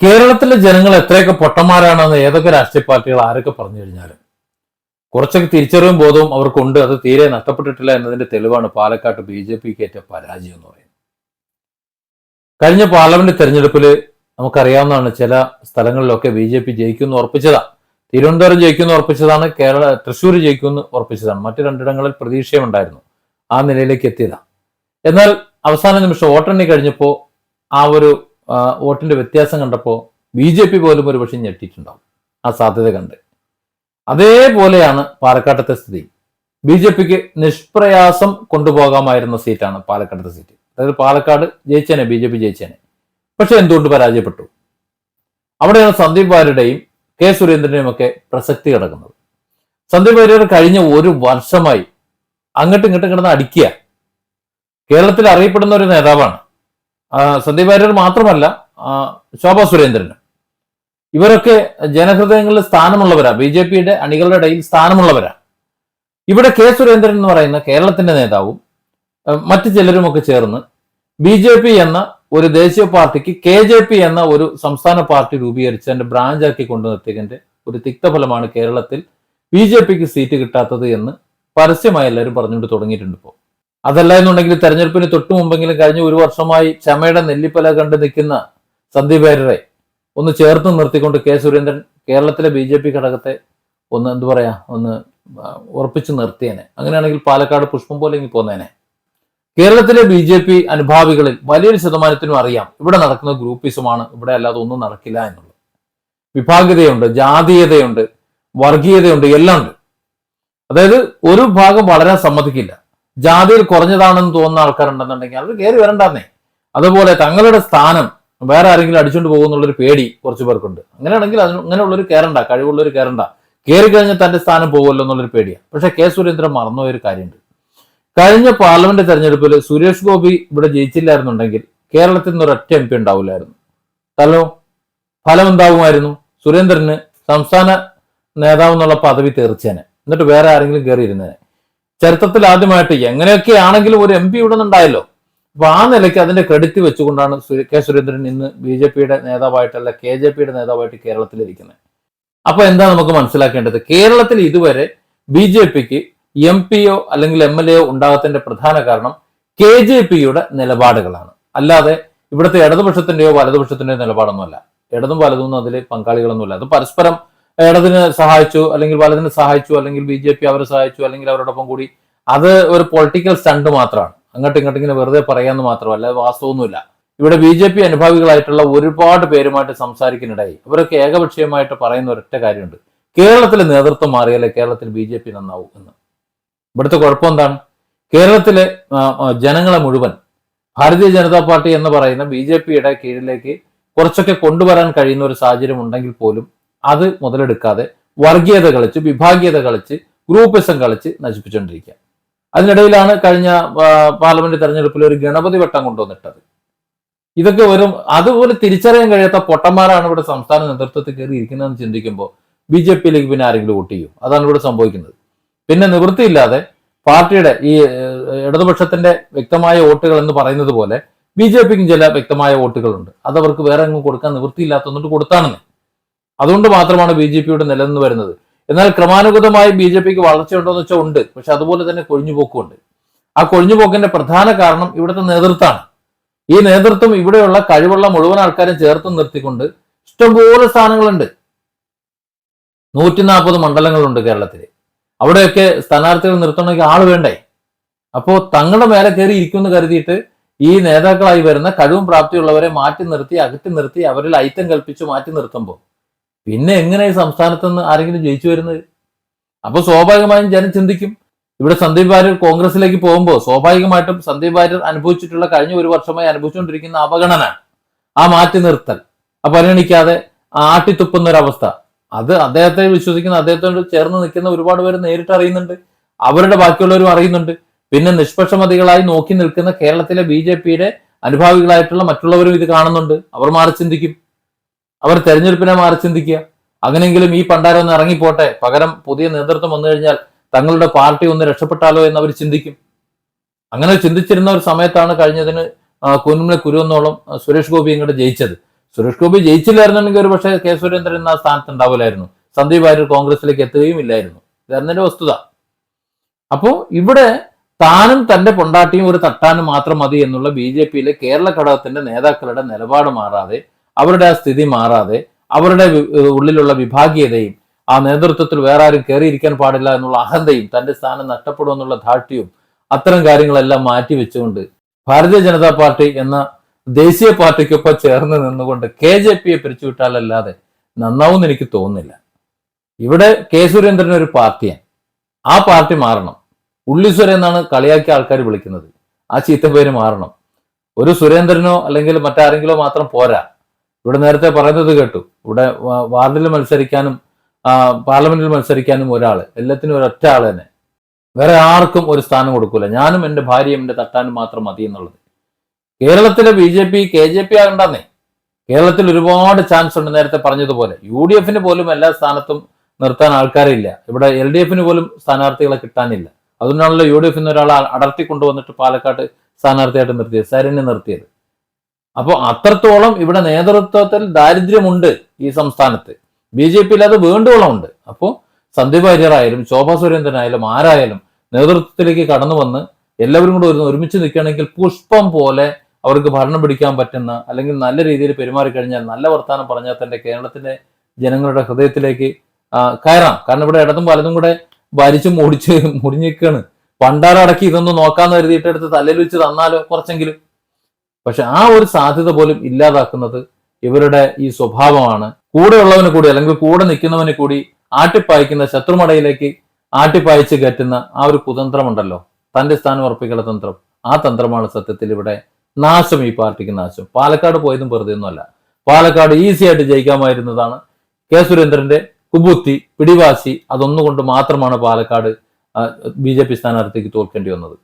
കേരളത്തിലെ ജനങ്ങൾ എത്രയൊക്കെ പൊട്ടന്മാരാണെന്ന് ഏതൊക്കെ രാഷ്ട്രീയ പാർട്ടികൾ ആരൊക്കെ പറഞ്ഞു കഴിഞ്ഞാലും കുറച്ചൊക്കെ തിരിച്ചറിവും ബോധവും അവർക്കുണ്ട്. അത് തീരെ നഷ്ടപ്പെട്ടിട്ടില്ല എന്നതിന്റെ തെളിവാണ് പാലക്കാട്ട് ബി ജെ പിക്ക് ഏറ്റ പരാജയം എന്ന് പറയുന്നത്. കഴിഞ്ഞ പാർലമെന്റ് തെരഞ്ഞെടുപ്പിൽ നമുക്കറിയാവുന്നതാണ് ചില സ്ഥലങ്ങളിലൊക്കെ ബി ജെ പി ജയിക്കുമെന്ന് ഉറപ്പിച്ചതാണ് തിരുവനന്തപുരം ജയിക്കുമെന്ന് ഉറപ്പിച്ചതാണ് കേരള തൃശ്ശൂർ ജയിക്കുമെന്ന് ഉറപ്പിച്ചതാണ്. മറ്റു രണ്ടിടങ്ങളിൽ പ്രതീക്ഷയുണ്ടായിരുന്നു ആ നിലയിലേക്ക് എത്തിയതാണ് എന്നാൽ അവസാന നിമിഷം വോട്ടെണ്ണി കഴിഞ്ഞപ്പോൾ ആ ഒരു വോട്ടിന്റെ വ്യത്യാസം കണ്ടപ്പോൾ ബി ജെ പി പോലും ഒരു പക്ഷേ ഞെട്ടിയിട്ടുണ്ടാവും. ആ സാധ്യത കണ്ട്. അതേപോലെയാണ് പാലക്കാട്ടത്തെ സ്ഥിതി. ബി ജെ പിക്ക് നിഷ്പ്രയാസം കൊണ്ടുപോകാമായിരുന്ന സീറ്റാണ് പാലക്കാടത്തെ സീറ്റ്. അതായത് പാലക്കാട് ജയിച്ചേനെ ബി ജെ പി ജയിച്ചേനെ. പക്ഷെ എന്തുകൊണ്ട് പരാജയപ്പെട്ടു? അവിടെയാണ് സന്ദീപ് വാര്യരുടെയും കെ സുരേന്ദ്രന്റെയും ഒക്കെ പ്രസക്തി കിടക്കുന്നത്. സന്ദീപ് വാര്യർ കഴിഞ്ഞ ഒരു വർഷമായി അങ്ങോട്ടും ഇങ്ങോട്ടും കിടന്ന് അടിക്കുക. കേരളത്തിൽ അറിയപ്പെടുന്ന ഒരു നേതാവാണ് സന്ദീപ് വാര്യർ മാത്രമല്ല ശോഭ സുരേന്ദ്രനും ഇവരൊക്കെ ജനഹൃദയങ്ങളിൽ സ്ഥാനമുള്ളവരാ. ബി ജെ പിയുടെ അണികളുടെ ഇടയിൽ സ്ഥാനമുള്ളവരാ. ഇവിടെ കെ സുരേന്ദ്രൻ എന്ന് പറയുന്ന കേരളത്തിന്റെ നേതാവും മറ്റു ചിലരുമൊക്കെ ചേർന്ന് ബി ജെ പി എന്ന ഒരു ദേശീയ പാർട്ടിക്ക് കെ ജെ പി എന്ന ഒരു സംസ്ഥാന പാർട്ടി രൂപീകരിച്ച് അതിന്റെ ബ്രാഞ്ചാക്കി കൊണ്ടു നിർത്തിയതിന്റെ ഒരു തിക്തഫലമാണ് കേരളത്തിൽ ബി ജെ പിക്ക് സീറ്റ് കിട്ടാത്തത് എന്ന് പരസ്യമായി എല്ലാവരും പറഞ്ഞുകൊണ്ട് തുടങ്ങിയിട്ടുണ്ട് ഇപ്പോൾ. അതല്ല എന്നുണ്ടെങ്കിൽ തെരഞ്ഞെടുപ്പിന് തൊട്ടു മുമ്പെങ്കിലും കഴിഞ്ഞ ഒരു വർഷമായി ക്ഷമയുടെ നെല്ലിപ്പല കണ്ട് നിൽക്കുന്ന സന്ദീപ് ഒന്ന് ചേർത്ത് നിർത്തിക്കൊണ്ട് കെ സുരേന്ദ്രൻ കേരളത്തിലെ ബി ജെ പി ഘടകത്തെ ഒന്ന് എന്തു പറയാ ഒന്ന് ഉറപ്പിച്ചു നിർത്തിയേനെ. അങ്ങനെയാണെങ്കിൽ പാലക്കാട് പുഷ്പം പോലെ ഇങ്ങി പോന്നേനെ. കേരളത്തിലെ ബി ജെ പി അനുഭാവികളിൽ വലിയൊരു ശതമാനത്തിനും അറിയാം ഇവിടെ നടക്കുന്ന ഗ്രൂപ്പിസമാണ് ഇവിടെ അല്ലാതെ ഒന്നും നടക്കില്ല എന്നുള്ളത്. വിഭാഗീയതയുണ്ട് ജാതീയതയുണ്ട് വർഗീയതയുണ്ട് എല്ലാം ഉണ്ട് അതായത് ഒരു ഭാഗം വളരാൻ സമ്മതിക്കില്ല. ജാതിയിൽ കുറഞ്ഞതാണെന്ന് തോന്നുന്ന ആൾക്കാരുണ്ടെന്നുണ്ടെങ്കിൽ അവർ കയറി വരണ്ടെന്നേ. അതുപോലെ തങ്ങളുടെ സ്ഥാനം വേറെ ആരെങ്കിലും അടിച്ചുകൊണ്ട് പോകുന്നുള്ളൊരു പേടി കുറച്ച് പേർക്കുണ്ട്. അങ്ങനെയാണെങ്കിൽ അതിന് അങ്ങനെയുള്ളൊരു കയറണ്ട കഴിവുള്ളൊരു കയറണ്ട. കയറി കഴിഞ്ഞാൽ തന്റെ സ്ഥാനം പോകുമല്ലോ എന്നുള്ളൊരു പേടിയാണ് പക്ഷെ കെ സുരേന്ദ്രൻ മറന്നുപോയൊരു കാര്യമുണ്ട്. കഴിഞ്ഞ പാർലമെന്റ് തെരഞ്ഞെടുപ്പിൽ സുരേഷ് ഗോപി ഇവിടെ ജയിച്ചില്ലായിരുന്നുണ്ടെങ്കിൽ കേരളത്തിൽ നിന്ന് ഒരൊറ്റ എം പി ഉണ്ടാവില്ലായിരുന്നു. ഹലോ? ഫലം എന്താവുമായിരുന്നു? സുരേന്ദ്രന് സംസ്ഥാന നേതാവ് എന്നുള്ള പദവി തീർച്ചേനെ. എന്നിട്ട് വേറെ ആരെങ്കിലും കയറിയിരുന്നേനെ. ചരിത്രത്തിൽ ആദ്യമായിട്ട് എങ്ങനെയൊക്കെ ആണെങ്കിലും ഒരു എം പി ഇവിടെ നിന്നുണ്ടായല്ലോ. അപ്പൊ ആ നിലയ്ക്ക് അതിന്റെ ക്രെഡിറ്റ് വെച്ചുകൊണ്ടാണ് കെ സുരേന്ദ്രൻ ഇന്ന് ബി ജെ പിയുടെ നേതാവായിട്ടല്ല കെ ജെ പിയുടെ നേതാവായിട്ട് കേരളത്തിലിരിക്കുന്നത് അപ്പൊ എന്താ നമുക്ക് മനസ്സിലാക്കേണ്ടത്? കേരളത്തിൽ ഇതുവരെ ബി ജെ പിക്ക് എം പിയോ അല്ലെങ്കിൽ എം എൽ എയോ ഉണ്ടാകത്തിന്റെ പ്രധാന കാരണം കെ ജെ പിയുടെ നിലപാടുകളാണ്. അല്ലാതെ ഇവിടുത്തെ ഇടതുപക്ഷത്തിന്റെയോ വലതുപക്ഷത്തിന്റെയോ നിലപാടൊന്നുമല്ല. ഇടതും വലതും അതിൽ പങ്കാളികളൊന്നുമില്ല. അത് പരസ്പരം ഇടതിന് സഹായിച്ചു അല്ലെങ്കിൽ വലതിന് സഹായിച്ചു അല്ലെങ്കിൽ ബി ജെ പി അവരെ സഹായിച്ചു അല്ലെങ്കിൽ അവരോടൊപ്പം കൂടി അത് ഒരു പൊളിറ്റിക്കൽ സ്റ്റണ്ട് മാത്രമാണ്. അങ്ങോട്ടും ഇങ്ങോട്ടും ഇങ്ങനെ വെറുതെ പറയാന്ന് മാത്രമല്ല വാസ്തവൊന്നുമില്ല ഇവിടെ ബി ജെ പി അനുഭാവികളായിട്ടുള്ള ഒരുപാട് പേരുമായിട്ട് സംസാരിക്കുന്നിടയിൽ അവരൊക്കെ ഏകപക്ഷീയമായിട്ട് പറയുന്ന ഒരൊറ്റ കാര്യമുണ്ട്. കേരളത്തിലെ നേതൃത്വം മാറിയാലേ കേരളത്തിൽ ബി ജെ പി നന്നാവും എന്ന്. ഇവിടുത്തെ കുഴപ്പം എന്താണ്? കേരളത്തിലെ ജനങ്ങളെ മുഴുവൻ ഭാരതീയ ജനതാ പാർട്ടി എന്ന് പറയുന്ന ബി ജെ പിയുടെ കീഴിലേക്ക് കുറച്ചൊക്കെ കൊണ്ടുവരാൻ കഴിയുന്ന ഒരു സാഹചര്യം ഉണ്ടെങ്കിൽ പോലും അത് മുതലെടുക്കാതെ വർഗീയത കളിച്ച് വിഭാഗീയത കളിച്ച് ഗ്രൂപ്പിസം കളിച്ച് നശിപ്പിച്ചുകൊണ്ടിരിക്കുക അതിനിടയിലാണ് കഴിഞ്ഞ പാർലമെന്റ് തെരഞ്ഞെടുപ്പിൽ ഒരു ഗണപതി വട്ടം കൊണ്ടുവന്നിട്ടത്. ഇതൊക്കെ വരും അതുപോലെ തിരിച്ചറിയാൻ കഴിയാത്ത പൊട്ടന്മാരാണ് ഇവിടെ സംസ്ഥാന നേതൃത്വത്തിൽ കയറി ഇരിക്കുന്നതെന്ന് ചിന്തിക്കുമ്പോൾ ബി ജെ പിയിലേക്ക് പിന്നെ ആരെങ്കിലും വോട്ട് ചെയ്യും. അതാണ് ഇവിടെ സംഭവിക്കുന്നത്. പിന്നെ നിവൃത്തിയില്ലാതെ പാർട്ടിയുടെ ഈ ഇടതുപക്ഷത്തിന്റെ വ്യക്തമായ വോട്ടുകൾ എന്ന് പറയുന്നത് പോലെ ബി ജെ പിക്കും ചില വ്യക്തമായ വോട്ടുകളുണ്ട്. അതവർക്ക് വേറെ എങ്ങും കൊടുക്കാൻ നിവൃത്തിയില്ലാത്തതുകൊണ്ട് കൊടുത്താണെന്ന് അതുകൊണ്ട് മാത്രമാണ് ബി ജെ പിയുടെ നിലനിന്ന് വരുന്നത്. എന്നാൽ ക്രമാനുഗതമായി ബി ജെ പിക്ക് വളർച്ചയുണ്ടോ എന്ന് വെച്ചാൽ ഉണ്ട്. പക്ഷെ അതുപോലെ തന്നെ കൊഴിഞ്ഞുപോക്കുമുണ്ട്. ആ കൊഴിഞ്ഞുപോക്കിന്റെ പ്രധാന കാരണം ഇവിടുത്തെ നേതൃത്വമാണ്. ഈ നേതൃത്വം ഇവിടെയുള്ള കഴിവുള്ള മുഴുവൻ ആൾക്കാരും ചേർത്ത് നിർത്തിക്കൊണ്ട് ഇഷ്ടംപോലെ സ്ഥാനങ്ങളുണ്ട്. നൂറ്റി നാൽപ്പത് മണ്ഡലങ്ങളുണ്ട് കേരളത്തിൽ അവിടെയൊക്കെ സ്ഥാനാർത്ഥികൾ നിർത്തണമെങ്കിൽ ആൾ വേണ്ടേ? അപ്പോൾ തങ്ങളുടെ മേലെ കയറി ഇരിക്കുമെന്ന് കരുതിയിട്ട് ഈ നേതാക്കളായി വരുന്ന കഴിവും പ്രാപ്തിയുള്ളവരെ മാറ്റി നിർത്തി അകറ്റി നിർത്തി അവരിൽ ഐറ്റം കൽപ്പിച്ച് മാറ്റി നിർത്തുമ്പോൾ പിന്നെ എങ്ങനെ ഈ സംസ്ഥാനത്ത് നിന്ന് ആരെങ്കിലും ജയിച്ചു വരുന്നത്? അപ്പൊ സ്വാഭാവികമായും ജനം ചിന്തിക്കും. ഇവിടെ സന്ദീപ് വാര്യർ കോൺഗ്രസിലേക്ക് പോകുമ്പോൾ സ്വാഭാവികമായിട്ടും സന്ദീപ് വാര്യർ അനുഭവിച്ചിട്ടുള്ള കഴിഞ്ഞ ഒരു വർഷമായി അനുഭവിച്ചുകൊണ്ടിരിക്കുന്ന അവഗണന ആ മാറ്റി നിർത്തൽ ആ പരിഗണിക്കാതെ ആട്ടിത്തുപ്പുന്ന ഒരവസ്ഥ അത് അദ്ദേഹത്തെ വിശ്വസിക്കുന്ന അദ്ദേഹത്തോട് ചേർന്ന് നിൽക്കുന്ന ഒരുപാട് പേര് നേരിട്ട് അറിയുന്നുണ്ട്. അവരുടെ ബാക്കിയുള്ളവരും അറിയുന്നുണ്ട്. പിന്നെ നിഷ്പക്ഷമതികളായി നോക്കി നിൽക്കുന്ന കേരളത്തിലെ ബി ജെ പിയുടെ അനുഭാവികളായിട്ടുള്ള മറ്റുള്ളവരും ഇത് കാണുന്നുണ്ട്. അവർ മാറി ചിന്തിക്കും. അവർ തെരഞ്ഞെടുപ്പിനെ മാറി ചിന്തിക്കുക. അങ്ങനെയെങ്കിലും ഈ പണ്ടാരം ഒന്ന് ഇറങ്ങിപ്പോട്ടെ. പകരം പുതിയ നേതൃത്വം വന്നു കഴിഞ്ഞാൽ തങ്ങളുടെ പാർട്ടി ഒന്ന് രക്ഷപ്പെട്ടാലോ എന്ന് അവർ ചിന്തിക്കും. അങ്ങനെ ചിന്തിച്ചിരുന്ന ഒരു സമയത്താണ് കഴിഞ്ഞതിന് കുന്നുമ്മലെ കുരുവെന്നോളം സുരേഷ് ഗോപി ഇങ്ങോട്ട് ജയിച്ചത്. സുരേഷ് ഗോപി ജയിച്ചില്ലായിരുന്നുണ്ടെങ്കിൽ ഒരു പക്ഷേ കെ സുരേന്ദ്രൻ ആ സ്ഥാനത്ത് ഉണ്ടാവില്ലായിരുന്നു സന്ദീപ് വാര്യർ കോൺഗ്രസിലേക്ക് എത്തുകയും ഇല്ലായിരുന്നു. ഇതായിരുന്നതിന്റെ വസ്തുത. അപ്പോ ഇവിടെ താനും തന്റെ പൊണ്ടാട്ടിയും ഒരു തട്ടാനും മാത്രം മതി എന്നുള്ള ബി ജെ പിയിലെ കേരള ഘടകത്തിന്റെ നേതാക്കളുടെ നിലപാട് മാറാതെ അവരുടെ സ്ഥിതി മാറാതെ അവരുടെ ഉള്ളിലുള്ള വിഭാഗീയതയും ആ നേതൃത്വത്തിൽ വേറെ ആരും കയറിയിരിക്കാൻ പാടില്ല എന്നുള്ള അഹന്തയും തന്റെ സ്ഥാനം നഷ്ടപ്പെടുമെന്നുള്ള ധാർഷ്ട്യവും അത്തരം കാര്യങ്ങളെല്ലാം മാറ്റി വെച്ചുകൊണ്ട് ഭാരതീയ ജനതാ പാർട്ടി എന്ന ദേശീയ പാർട്ടിക്കൊപ്പം ചേർന്ന് നിന്നുകൊണ്ട് കെ ജെ പിയെ പിരിച്ചുവിട്ടാലല്ലാതെ നന്നാവും എനിക്ക് തോന്നുന്നില്ല. ഇവിടെ കെ സുരേന്ദ്രൻ ഒരു പാർട്ടിയാണ്. ആ പാർട്ടി മാറണം. ഉള്ളി എന്നാണ് കളിയാക്കിയ ആൾക്കാർ വിളിക്കുന്നത്. ആ ചീത്തപ്പേര് മാറണം. ഒരു സുരേന്ദ്രനോ അല്ലെങ്കിൽ മറ്റാരെങ്കിലോ മാത്രം പോരാ. ഇവിടെ നേരത്തെ പറയുന്നത് കേട്ടു. ഇവിടെ വാർഡിൽ മത്സരിക്കാനും പാർലമെന്റിൽ മത്സരിക്കാനും ഒരാൾ. എല്ലാത്തിനും ഒരൊറ്റ ആൾ തന്നെ. വേറെ ആർക്കും ഒരു സ്ഥാനം കൊടുക്കൂല. ഞാനും എന്റെ ഭാര്യയും എന്റെ തട്ടാനും മാത്രം മതി എന്നുള്ളത്. കേരളത്തിലെ B J P K J P ആകണ്ടെന്നേ. കേരളത്തിൽ ഒരുപാട് ചാൻസ് ഉണ്ട് നേരത്തെ പറഞ്ഞതുപോലെ. യു ഡി എഫിന് പോലും എല്ലാ സ്ഥാനത്തും നിർത്താൻ ആൾക്കാരില്ല ഇവിടെ എൽ ഡി എഫിന് പോലും സ്ഥാനാർത്ഥികളെ കിട്ടാനില്ല. അതുകൊണ്ടാണല്ലോ യു ഡി എഫിൽ ഒരാളെ അടർത്തി കൊണ്ടുവന്നിട്ട് പാലക്കാട്ട് സ്ഥാനാർത്ഥിയായിട്ട് നിർത്തിയത് സരനെ നിർത്തിയത്. അപ്പോൾ അത്രത്തോളം ഇവിടെ നേതൃത്വത്തിൽ ദാരിദ്ര്യമുണ്ട് ഈ സംസ്ഥാനത്ത്. ബി ജെ പിയിൽ അത് വേണ്ടുവോളം ഉണ്ട് അപ്പോൾ സന്ദീപ് വാര്യറായാലും ശോഭാ സുരേന്ദ്രനായാലും ആരായാലും നേതൃത്വത്തിലേക്ക് കടന്നു വന്ന് എല്ലാവരും കൂടെ ഒരു ഒരുമിച്ച് നിൽക്കുകയാണെങ്കിൽ പുഷ്പം പോലെ അവർക്ക് ഭരണം പിടിക്കാൻ പറ്റുന്ന അല്ലെങ്കിൽ നല്ല രീതിയിൽ പെരുമാറിക്കഴിഞ്ഞാൽ നല്ല വർത്തമാനം പറഞ്ഞാൽ തന്നെ കേരളത്തിലെ ജനങ്ങളുടെ ഹൃദയത്തിലേക്ക് കയറാം. കാരണം ഇവിടെ ഇടതും പലതും കൂടെ ഭരിച്ച് മുടിച്ച് മുടിഞ്ഞിരിക്കുകയാണ് പണ്ടാറടക്കി ഇതൊന്നും നോക്കാന്ന് കരുതിയിട്ട് എടുത്ത് തലയിൽ വെച്ച് തന്നാലോ കുറച്ചെങ്കിലും. പക്ഷെ ആ ഒരു സാധ്യത പോലും ഇല്ലാതാക്കുന്നത് ഇവരുടെ ഈ സ്വഭാവമാണ്. കൂടെയുള്ളവന് കൂടി അല്ലെങ്കിൽ കൂടെ നിൽക്കുന്നവന് കൂടി ആട്ടിപ്പായിക്കുന്ന ശത്രുമടയിലേക്ക് ആട്ടിപ്പായിച്ച് കയറ്റുന്ന ആ ഒരു കുതന്ത്രമുണ്ടല്ലോ. തന്റെ സ്ഥാനം ഉറപ്പിക്കുന്ന തന്ത്രം. ആ തന്ത്രമാണ് സത്യത്തിൽ ഇവിടെ നാശം ഈ പാർട്ടിക്ക് നാശം. പാലക്കാട് പോയതും വെറുതെ ഒന്നുമല്ല. പാലക്കാട് ഈസി ആയിട്ട് ജയിക്കാമായിരുന്നതാണ് കെ സുരേന്ദ്രന്റെ കുബുത്തി പിടിവാശി അതൊന്നുകൊണ്ട് മാത്രമാണ് പാലക്കാട് ബി ജെ പി സ്ഥാനാർത്ഥിക്ക് തോൽക്കേണ്ടി വന്നത്.